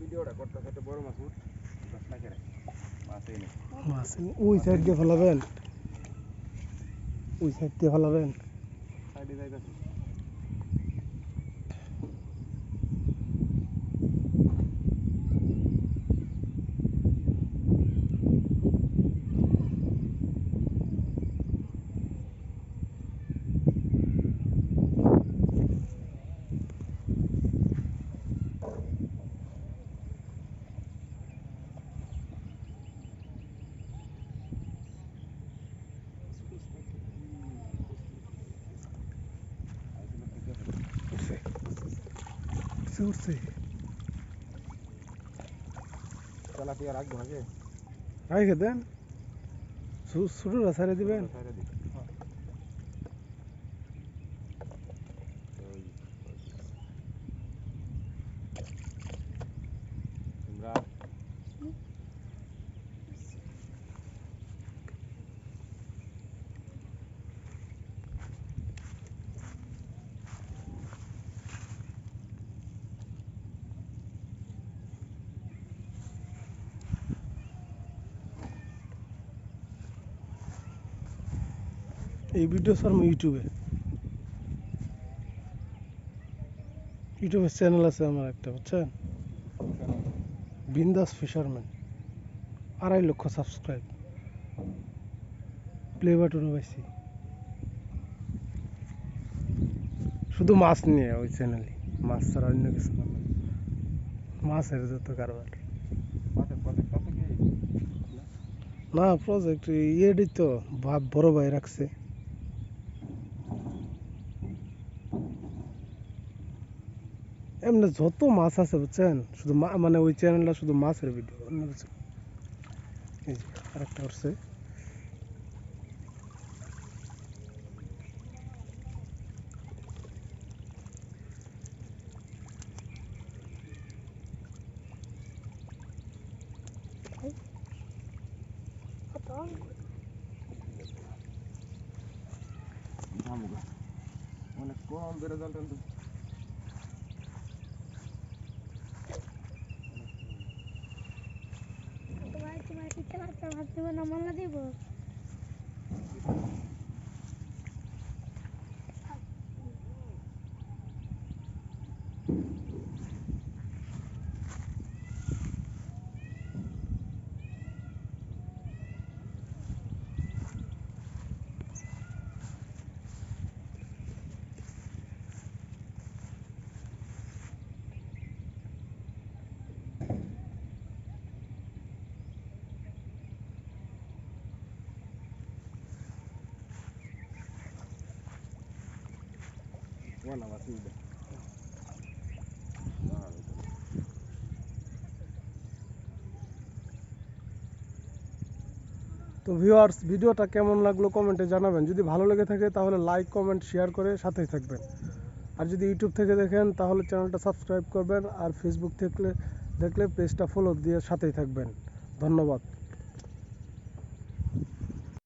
ভিডিওটা করতেছে একটা বড় মাছ উঠ। ওই সাইড দিয়ে ফেলাবেন। ওই সাইড দিয়ে ফেলাবেন। সাইডে যাইতেছে। উঠছে উঠছে তেলাপিয়া রাখব নাকি রাখে দেন ছোটরা ছেড়ে দিবেন। এই ভিডিও ছাড়বো ইউটিউবে ইউটিউবের চ্যানেল আছে আমার একটা, বুঝছেন? বিন্দাস ফিশারম্যান আড়াই লক্ষ সাবস্ক্রাইব প্লে বাটনও পাইছি। শুধু মাছ নিয়ে ওই চ্যানেলে মাছ ছাড়া অন্য কিছু না। মাছের যত কারবার। না প্রজেক্ট ইয়েডি তো বড় ভাই রাখছে। এমনি যত মাছ আছে বুঝছেন শুধু মা- মানে ওই চ্যানেলটা শুধু মাছের ভিডিও অন্য কিছু এই যে আরেকটা করছে ঝামুগা অনেক কম বেড়ে জল চালাতে ভাত দেবো না মাল্লা দেবো? ওয়ালা উঠবে তো ভিউয়ার্স ভিডিওটা কেমন লাগল কমেন্টে জানাবেন। যদি ভালো লেগে থাকে, তাহলে লাইক কমেন্ট শেয়ার করে সাথেই থাকবেন। আর যদি ইউটিউব থেকে দেখেন, তাহলে চ্যানেলটা সাবস্ক্রাইব করবেন। আর ফেসবুক থেকে দেখলে পেজটা ফলো দিয়ে সাথেই থাকবেন। ধন্যবাদ।